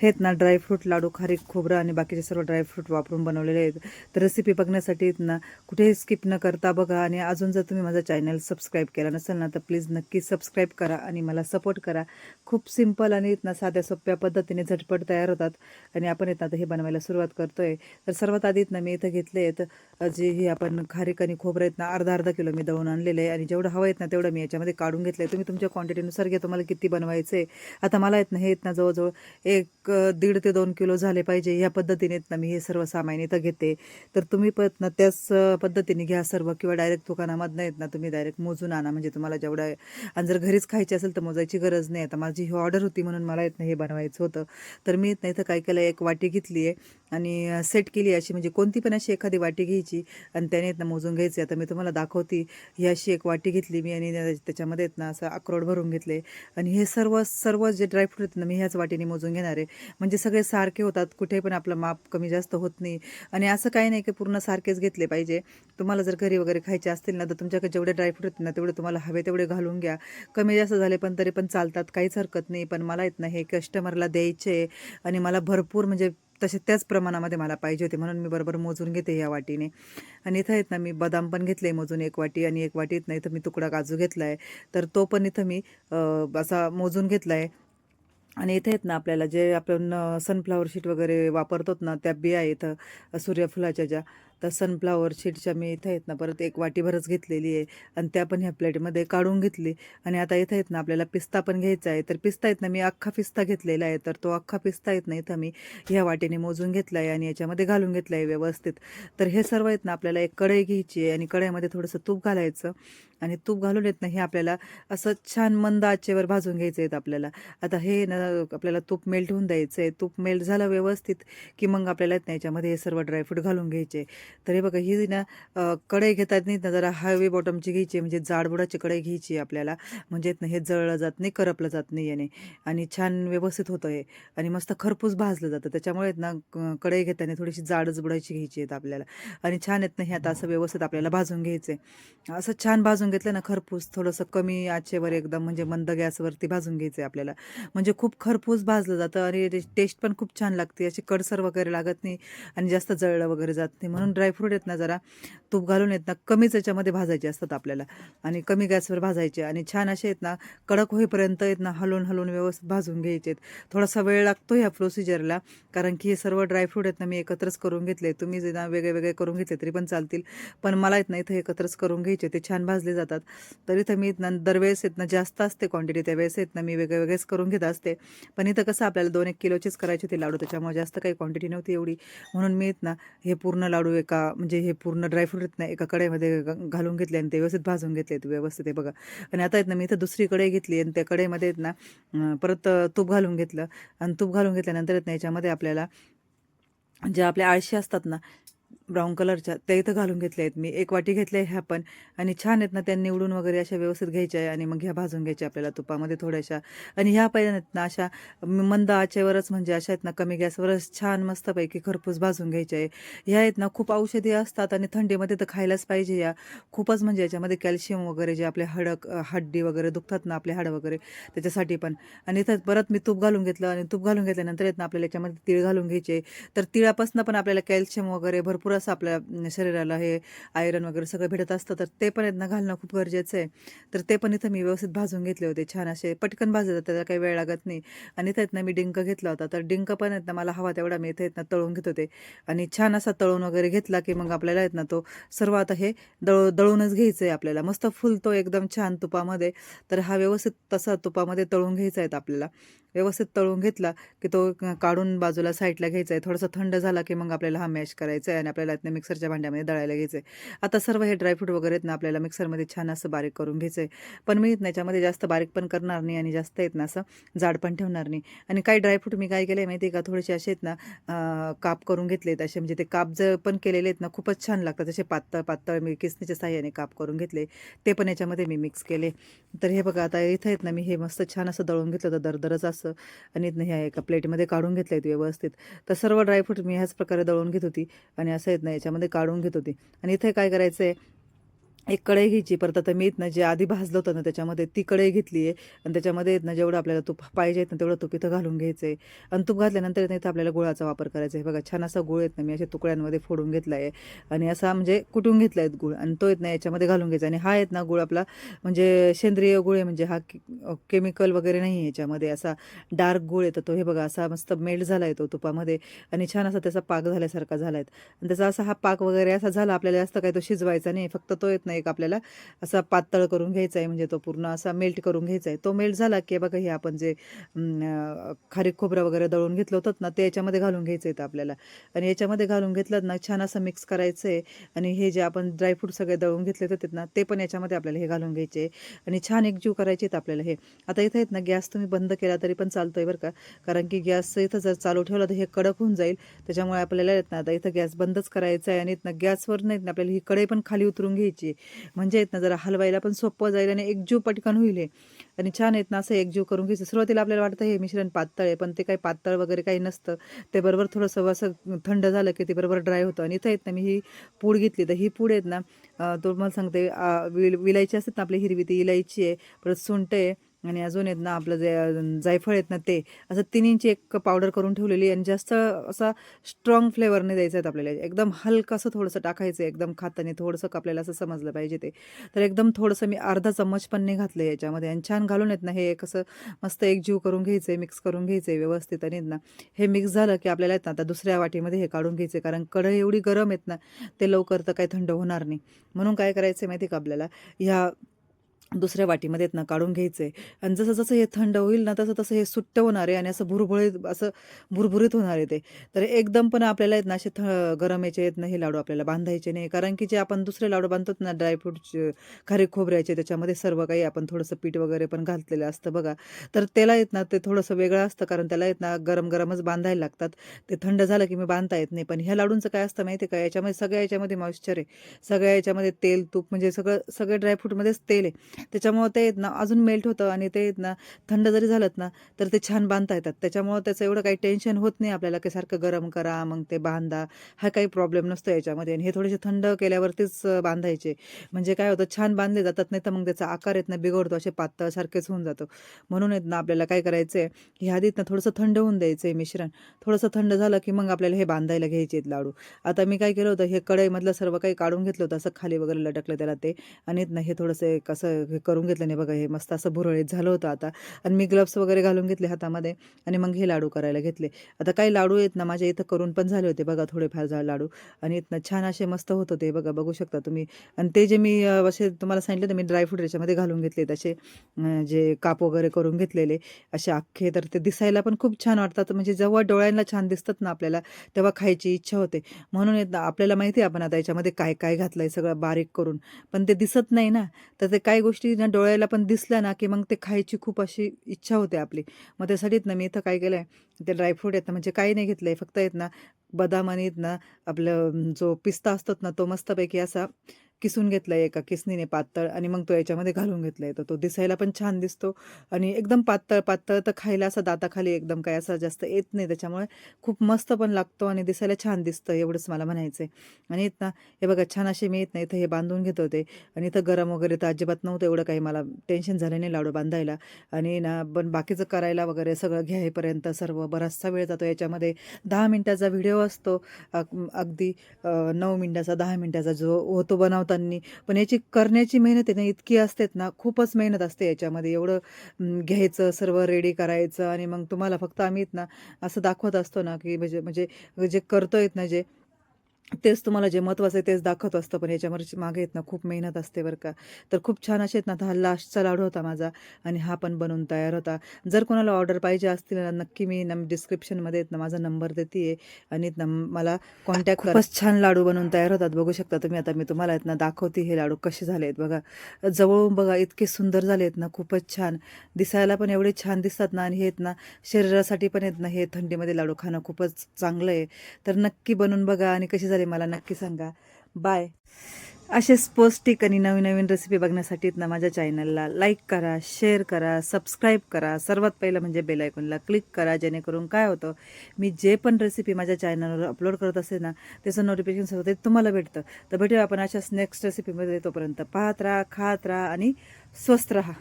आहेत ना ड्रायफ्रूट लाडू खारीक खोबरं आणि बाकीचे सर्व ड्रायफ्रूट वापरून बनवलेले आहेत. तर रेसिपी बघण्यासाठी आहेत ना कुठेही स्किप न करता बघा आणि अजून जर तुम्ही माझा चॅनल सबस्क्राईब केला नसेल ना तर प्लीज नक्की सबस्क्राईब करा आणि मला सपोर्ट करा. खूप सिंपल आणि आहेत ना साध्या सोप्या पद्धतीने झटपट तयार होतात आणि आपण येत ना आता हे बनवायला सुरुवात करतोय. तर सर्वात आधी आहेत ना मी इथं घेतले आहेत जे हे आपण खारीक आणि खोबरं आहेत ना अर्धा अर्धा किलो मी दळून आणलेलं आहे आणि जेवढं हवं आहेत ना तेवढं मी याच्यामध्ये काढून घेतलं आहे तुम्ही तुमच्या क्वांटिटीनुसार घ्या तुम्हाला किती बनवायचं आहे आता मला येत ना हे आहेत ना जवळजवळ एक क दीड ते दोन किलो झाले पाहिजे. ह्या पद्धतीने ना मी हे सर्व सामान इथं घेते. तर तुम्ही पण ना त्याच पद्धतीने घ्या सर्व किंवा डायरेक्ट दुकानामधनं येत ना तुम्ही डायरेक्ट मोजून आणा. म्हणजे तुम्हाला जेवढं आहे आणि जर घरीच खायची असेल तर मोजायची गरज नाही. आता माझी ही ऑर्डर होती म्हणून मला येत नाही हे बनवायचं होतं. तर मी येत नाही तर काय केलं एक वाटी घेतली आहे आणि सेट केली अशी. म्हणजे कोणती पण अशी एखादी वाटी घ्यायची आणि त्याने येत ना मोजून घ्यायची. आता मी तुम्हाला दाखवते. ही अशी एक वाटी घेतली मी आणि त्याच्यामध्ये येत ना असं अक्रोड भरून घेतले. आणि हे सर्व सर्व जे ड्रायफ्रूट आहेत ना मी ह्याच वाटीने मोजून घेणार आहे. म्हणजे सगळे सारखे होतात कुठे पण आपलं माप कमी जास्त होत नाही. आणि असं काही नाही की पूर्ण सारखेच घेतले पाहिजे. तुम्हाला जर घरी वगैरे खायचे असतील ना तर तुमच्याकडे जेवढे ड्रायफ्रूट आहेत ना तेवढे तुम्हाला हवे तेवढे घालून घ्या. कमी जास्त झाले पण तरी पण चालतात काहीच हरकत नाही. पण मला येत नाही हे कस्टमरला द्यायचे आणि मला भरपूर म्हणजे तसे त्याच प्रमाणामध्ये मला पाहिजे होते. म्हणून मी बरोबर मोजून घेते या वाटीने. आणि इथं आहेत ना मी बदाम पण घेतले मोजून एक वाटी आणि एक वाटीत नाही तर मी तुकडा काजू घेतला आहे तर तो पण इथं मी असा मोजून घेतला आहे आणि इथे आहेत ना आपल्याला जे आपण सनफ्लावर शीट वगैरे वापरतो ना त्या बिया आहे इथं सूर्यफुलाच्या ज्या तर सनफ्लावर शीटच्या मी इथं आहेत ना परत एक वाटीभरच घेतलेली आहे आणि त्या पण ह्या प्लेटमध्ये काढून घेतली. आणि आता इथं आहेत ना आपल्याला पिस्ता पण घ्यायचा आहे. तर पिस्ता आहेत ना मी अख्खा पिस्ता घेतलेला आहे. तर तो अख्खा पिस्ता आहेत ना इथं मी ह्या वाटीने मोजून घेतला आहे आणि याच्यामध्ये घालून घेतला आहे व्यवस्थित. तर हे सर्व आहेत ना आपल्याला एक कढई घ्यायची आहे आणि कढईमध्ये थोडंसं तूप घालायचं. आणि तूप घालून येत नाही हे आपल्याला असं छान मंद आचेवर भाजून घ्यायचं आहेत आपल्याला. आता हे ना आपल्याला तूप मेल्ट होऊन द्यायचं आहे. तूप मेल्ट झालं व्यवस्थित की मग आपल्याला येत याच्यामध्ये हे सर्व ड्रायफ्रूट घालून घ्यायचे. तर हे बघा ही ना कढई घेता येत नाही ना जरा हायवे बॉटमची घ्यायची म्हणजे जाडबुडाची कढई घ्यायची आपल्याला. म्हणजे ना हे जळलं जात नाही करपलं जात नाही याने. आणि छान व्यवस्थित होतं हे. आणि मस्त खरपूस भाजलं जातं. त्याच्यामुळे ना कढई घेताना थोडीशी जाडच बुडायची घ्यायची आहेत आपल्याला. आणि छान येत नाही हे आता असं व्यवस्थित आपल्याला भाजून घ्यायचं आहे. असं छान भाजून घेतलं ना खरपूस थोडंसं कमी आचेवर एकदम म्हणजे मंद गॅसवरती भाजून घ्यायचं आहे आपल्याला. म्हणजे खूप खरपूस भाजलं जातं आणि टेस्ट पण खूप छान लागते. अशी कडसर वगैरे लागत नाही आणि जास्त जळलं वगैरे जात नाही. म्हणून ड्रायफ्रूट आहेत ना जरा तूप घालून येत ना कमीच याच्यामध्ये भाजायचे असतात आपल्याला. आणि कमी गॅसवर भाजायचे. आणि छान असे आहेत ना कडक होईपर्यंत आहेत ना हलवून हलवून व्यवस्थित भाजून घ्यायचे थोडासा वेळ लागतो ह्या प्रोसिजरला कारण की हे सर्व ड्रायफ्रूट आहेत ना मी एकत्रच करून घेतले. तुम्ही जे ना वेगळे वेगळे करून घेतले तरी पण चालतील. पण मला येत ना इथं एकत्रच करून घ्यायचे ते छान भाजले जातात. तर इथं मी ना दरवेळेस येत ना जास्त असते क्वांटिटी त्यावेळेस येत ना मी वेगळे वेगळेच करून घेत असते. पण इथं कसं आपल्याला दोन एक किलोचेच करायचे ते लाडू त्याच्यामुळे जास्त काही क्वांटिटी नव्हती एवढी. म्हणून मी येत ना हे पूर्ण लाडू एका म्हणजे हे पूर्ण ड्रायफ्रूट आहेत ना एका कढईमध्ये घालून घेतले आणि ते व्यवस्थित भाजून घेतले व्यवस्थित आहे बघा. आणि आता आहेत ना मी इथं दुसरी कढई घेतली आणि त्या कढईमध्ये आहेत ना परत तूप घालून घेतलं. आणि तूप घालून घेतल्यानंतर आहेत ना याच्यामध्ये आपल्याला ज्या आपल्या आळशी असतात ना ब्राऊन कलरच्या त्या इथं घालून घेतल्या आहेत मी. एक वाटी घेतल्या ह्या पण. आणि छान आहेत ना त्या निवडून वगैरे अशा व्यवस्थित घ्यायच्या आहे आणि मग ह्या भाजून घ्यायच्या आपल्याला तुपामध्ये थोड्याशा. आणि ह्या पहिल्या आहेत ना अशा मंद आचेवरच म्हणजे अशा आहेत ना कमी गॅसवरच छान मस्तपैकी खरपूस भाजून घ्यायच्या आहे. ह्या आहेत ना खूप औषधी असतात आणि थंडीमध्ये तर खायलाच पाहिजे या. खूपच म्हणजे याच्यामध्ये कॅल्शियम वगैरे जे आपले हडक हड्डी वगैरे दुखतात ना आपले हाड वगैरे त्याच्यासाठी पण. आणि इथं परत मी तूप घालून घेतलं आणि तूप घालून घेतल्यानंतर आहेत ना आपल्याला याच्यामध्ये तीळ घालून घ्यायचे. तर तिळापासून पण आपल्याला कॅल्शियम वगैरे भरपूर असं आपल्या शरीराला हे आयरन वगैरे सगळं भेटत असतं तर ते पण यांना घालणं खूप गरजेचं आहे. तर ते पण इथं मी व्यवस्थित भाजून घेतले होते छान असे पटकन भाजतात त्याला काही वेळ लागत नाही. आणि इथं आहेत ना मी डिंक घेतला होता तर डिंक पण आहेत ना मला हवा तेवढा मी इथे आहेत ना तळून घेत होते. आणि छान असा तळून वगैरे घेतला की मग आपल्याला आहेत ना तो सर्व आता हे दळ दळूनच घ्यायचं आहे आपल्याला. मस्त फुलतो एकदम छान तुपामध्ये. तर हा व्यवस्थित तसा तुपामध्ये तळून घ्यायचा आहे आपल्याला. व्यवस्थित तळून घेतला की तो काढून बाजूला साईडला घ्यायचा आहे थोडासा थंड झाला की मग आपल्याला हा मॅश करायचा आहे आणि आपल्याला इथनं मिक्सरच्या भांड्यामध्ये दळायला घ्यायचं आहे आता सर्व हे ड्रायफ्रूट वगैरे आहेत ना आपल्याला मिक्सरमध्ये छान असं बारीक करून घ्यायचं आहे पण मी याच्यामध्ये जास्त बारीक पण करणार नाही आणि जास्त आहेत ना असं जाड पण ठेवणार नाही. आणि काही ड्रायफ्रूट मी काय केलं आहे माहिती आहे का थोडेसे असे आहेत ना काप करून घेतलेत. असे म्हणजे ते काप जर पण केलेले आहेत ना खूपच छान लागतात. जसे पातळ पातळ मी किसनीच्या साह्याने काप करून घेतले ते पण याच्यामध्ये मी मिक्स केले. तर हे बघा आता इथं आहेत ना मी हे मस्त छान असं दळून घेतलं होतं दरदरच असं. आणि इथनं ह्या एका प्लेटमध्ये काढून घेतलं आहेत व्यवस्थित. तर सर्व ड्रायफ्रूट मी ह्याच प्रकारे दळून घेत होती आणि असं येत नाही याच्यामध्ये काढून घेत होती. आणि इथे काय करायचं आहे एक कढई घ्यायची. परत आता मी ना जे आधी भाजलं होतं ना त्याच्यामध्ये ती कढई घेतली आहे. आणि त्याच्यामध्ये ना जेवढं आपल्याला तूप पाहिजे ना तेवढं तूप इथं घालून घ्यायचं आहे आणि तूप घातल्यानंतर इथं आपल्याला गुळाचा वापर करायचा आहे. बघा छान असा गुळ येत ना मी अशा तुकड्यांमध्ये फोडून घेतला आहे. आणि असा म्हणजे कुटून घेतला आहे गुळ. आणि तो येत ना याच्यामध्ये घालून घ्यायचा. आणि हा येत ना गुळ आपला म्हणजे सेंद्रिय गुळ आहे. म्हणजे हा केमिकल वगैरे नाही आहे याच्यामध्ये. असा डार्क गुळ येतो तो. हे बघा असा मस्त मेल्ट झाला आहे तो तुपामध्ये. आणि छान असा त्याचा पाक झाल्यासारखा झाला आहे. आणि त्याचा असा हा पाक वगैरे असा झाला. आपल्याला जास्त काही तो शिजवायचा नाही. फक्त तो येत नाही. एक आपल्याला असा पातळ करून घ्यायचा आहे म्हणजे तो पूर्ण असा मेल्ट करून घ्यायचा आहे तो मेल्ट झाला की बघा हे आपण जे खारीक खोबरं वगैरे दळून घेतलं होतं ना ते याच्यामध्ये घालून घ्यायचं आहे आपल्याला. आणि याच्यामध्ये घालून घेतलं ना छान असं मिक्स करायचं आहे आणि हे जे आपण ड्रायफ्रूट सगळे दळून घेतले होते ना ते पण याच्यामध्ये आपल्याला हे घालून घ्यायचे. आहे आणि छान एकजीव करायचे आहेत आपल्याला हे. आता इथं आहेत ना गॅस तुम्ही बंद केला तरी पण चालतोय बरं का. कारण की गॅस इथं जर चालू ठेवला तर हे कडक होऊन जाईल. त्याच्यामुळे आपल्याला येत ना आता इथं गॅस बंदच करायचा आहे आणि इथं गॅसवर नाहीत ना आपल्याला ही कढई पण खाली उतरून घ्यायची आहे. म्हणजे येत ना जरा हलवायला पण सोपं जाईल आणि एकजीव पटकन होईल आणि छान येत ना असं एकजीव करून घ्यायचं. सुरुवातीला आपल्याला वाटतं हे मिश्रण पातळ आहे पण ते काही पातळ वगैरे काही नसतं. ते बरोबर थोडंसं असं थंड झालं की ते बरोबर ड्राय होतं. आणि इथं येत ना मी ही पूड घेतली. तर ही पूड आहेत ना तुम्हाला सांगते विल विलायची असतात ना आपली हिरवी ती इलायची आहे परत सुंट आहे आणि अजून आहेत ना आपलं जे जायफळ आहेत ना ते असं तिन्हींची एक पावडर करून ठेवलेली आहे आणि जास्त असा स्ट्रॉंग फ्लेवरने द्यायचं आहेत आपल्याला. एकदम हलकं असं थोडंसं टाकायचं आहे एकदम खाताने थोडंसं का आपल्याला असं समजलं पाहिजे ते. तर एकदम थोडंसं मी अर्धा चम्मच पण नाही घातलं याच्यामध्ये. आणि छान घालून येत ना हे कसं मस्त एकजीव करून घ्यायचं आहे मिक्स करून घ्यायचं आहे व्यवस्थित. आणि ना हे मिक्स झालं की आपल्याला येत ना आता दुसऱ्या वाटीमध्ये हे काढून घ्यायचं आहे कारण कढई एवढी गरम आहेत ना ते लवकर तर काही थंड होणार नाही. म्हणून काय करायचं आहे माहिती आहे का आपल्याला? ह्या दुसऱ्या वाटीमध्ये येत ना काढून घ्यायचं. आहे आणि जसं जसं हे थंड होईल ना तसं तसं हे सुट्ट होणार आहे आणि असं भुरभुरीत असं भुरभुरीत होणार आहे ते. तर एकदम पण आपल्याला येत ना असे थ गरम याचे आहेत ना हे लाडू आपल्याला बांधायचे नाही. कारण की जे आपण दुसरे लाडू बांधतो ना ड्रायफ्रूटचे खारे खोबऱ्याचे त्याच्यामध्ये सर्व काही आपण थोडंसं पीठ वगैरे पण घातलेलं असतं बघा. तर त्याला येत ना ते थोडंसं वेगळं असतं कारण त्याला येत ना गरम गरमच बांधायला लागतात. ते थंड झालं की मी बांधता येत नाही. पण ह्या लाडूंचं काय असतं माहिती आहे का? याच्यामध्ये सगळ्या याच्यामध्ये मॉइश्चर आहे. सगळ्या याच्यामध्ये तेल तूप म्हणजे सगळं सगळं ड्रायफ्रूटमध्येच तेल आहे. त्याच्यामुळं ते आहेत ना अजून मेल्ट होतं आणि ते आहेत ना थंड जरी झालं ना तर ते छान बांधता येतात. त्याच्यामुळं त्याचं एवढं काही टेन्शन होत नाही आपल्याला की सारखं गरम करा मग ते बांधा. हा काही प्रॉब्लेम नसतो याच्यामध्ये. आणि हे थोडेसे थंड केल्यावरतीच बांधायचे. म्हणजे काय होतं छान बांधले जातात नाही तर मग त्याचा आकार येत ना बिघडतो. असे पातळ सारखेच होऊन जातो. म्हणून येत ना आपल्याला काय करायचं आहे हे आधीत ना थोडंसं थंड होऊन द्यायचं आहे मिश्रण. थोडंसं थंड झालं की मग आपल्याला हे बांधायला घ्यायचे आहेत लाडू. आता मी काय केलं होतं हे कढईमधलं सर्व काही काढून घेतलं होतं असं खाली वगैरे लटकलं त्याला ते. आणि ना हे थोडंसं एक असं करून घेतलं नाही बघा हे मस्त असं भुरळीत झालं होतं आता. आणि मी ग्लव्स वगैरे घालून घेतले हातामध्ये आणि मग हे लाडू करायला घेतले. आता काही लाडू आहेत ना माझ्या इथं करून पण झाले होते बघा थोडेफार झाड लाडू. आणि इथनं छान असे मस्त होत होते बघा बघू शकता तुम्ही. आणि ते जे मी असे तुम्हाला सांगितलं तर मी ड्रायफ्रूट याच्यामध्ये घालून घेतले तसे जे काप वगैरे करून घेतलेले असे अख्खे. तर ते दिसायला पण खूप छान वाटतात. म्हणजे जेव्हा डोळ्यांना छान दिसतात ना आपल्याला तेव्हा खायची इच्छा होते. म्हणून येत आपल्याला माहिती आहे आपण आता याच्यामध्ये काय काय घातलं आहे सगळं बारीक करून. पण ते दिसत नाही ना. तर ते काही गोष्टी ना डोळ्याला पण दिसल्या ना की मग ते खायची खूप अशी इच्छा होते आपली. मग त्यासाठीच ना मी इथं काय केलं आहे ते ड्रायफ्रूट आहेत ना म्हणजे काही नाही घेतलं आहे फक्त आहेत ना बदाम आणि ना आपलं जो पिस्ता असतात ना तो मस्तपैकी असा किसून घेतला आहे एका किसनीने पातळ आणि मग तो याच्यामध्ये घालून घेतला आहे तर तो दिसायला पण छान दिसतो आणि एकदम पातळ पातळ तर खायला असा दाताखाली एकदम काय असं जास्त येत नाही. त्याच्यामुळे खूप मस्त पण लागतो आणि दिसायला छान दिसतं एवढंच मला म्हणायचं आहे आणि येत ना हे बघा छान असे मी येत नाही इथं हे बांधून घेत होते आणि इथं गरम वगैरे तर अजिबात नव्हतं एवढं काही मला टेन्शन झालं नाही लाडू बांधायला. आणि ना पण बाकीचं करायला वगैरे सगळं घ्यायपर्यंत सर्व बराचसा वेळ जातो याच्यामध्ये. दहा मिनटाचा व्हिडिओ असतो. अगदी नऊ मिनटाचा दहा मिनटाचा जो होतो त्यांनी. पण याची करण्याची मेहनत आहे ना इतकी असतेत ना खूपच मेहनत असते याच्यामध्ये. एवढं घ्यायचं सर्व रेडी करायचं आणि मग तुम्हाला फक्त आम्ही ना असं दाखवत असतो ना की म्हणजे म्हणजे जे करतोय ना जे तेच तुम्हाला जे महत्त्वाचं आहे तेच दाखवत असतं पण याच्यावर मागे येत ना खूप मेहनत असते बरं का. तर खूप छान असे आहेत ना आता हा लास्टचा लाडू होता माझा आणि हा पण बनवून तयार होता. जर कोणाला ऑर्डर पाहिजे असतील ना नक्की मी नम डिस्क्रिप्शनमध्ये आहेत ना माझा नंबर देते आणि आहेत ना मला कॉन्टॅक्ट खूपच छान लाडू बनवून तयार होतात. बघू शकता तुम्ही आता मी तुम्हाला आहेत ना दाखवते हे लाडू कसे झाले आहेत बघा. जवळून बघा इतके सुंदर झाले आहेत ना खूपच छान. दिसायला पण एवढे छान दिसतात ना आणि हे आहेत ना शरीरासाठी पण आहेत ना हे थंडीमध्ये लाडू खाणं खूपच चांगलं आहे. तर नक्की बनवून बघा आणि कशी झाली मला नक्की सांगा. बाय असेच पौष्टिक आणि नवीन नवीन रेसिपी बघण्यासाठी ना माझ्या चॅनलला लाईक करा शेअर करा सबस्क्राईब करा. सर्वात पहिलं म्हणजे बेल आयकॉनला क्लिक करा जेणेकरून काय होतं मी जे पण रेसिपी माझ्या चॅनलवर अपलोड करत असेल ना त्याचं नोटिफिकेशन होते तुम्हाला भेटतं. तर भेटूया आपण अशाच नेक्स्ट रेसिपीमध्ये तोपर्यंत. पाहत राहा खात राहा आणि स्वस्त राहा.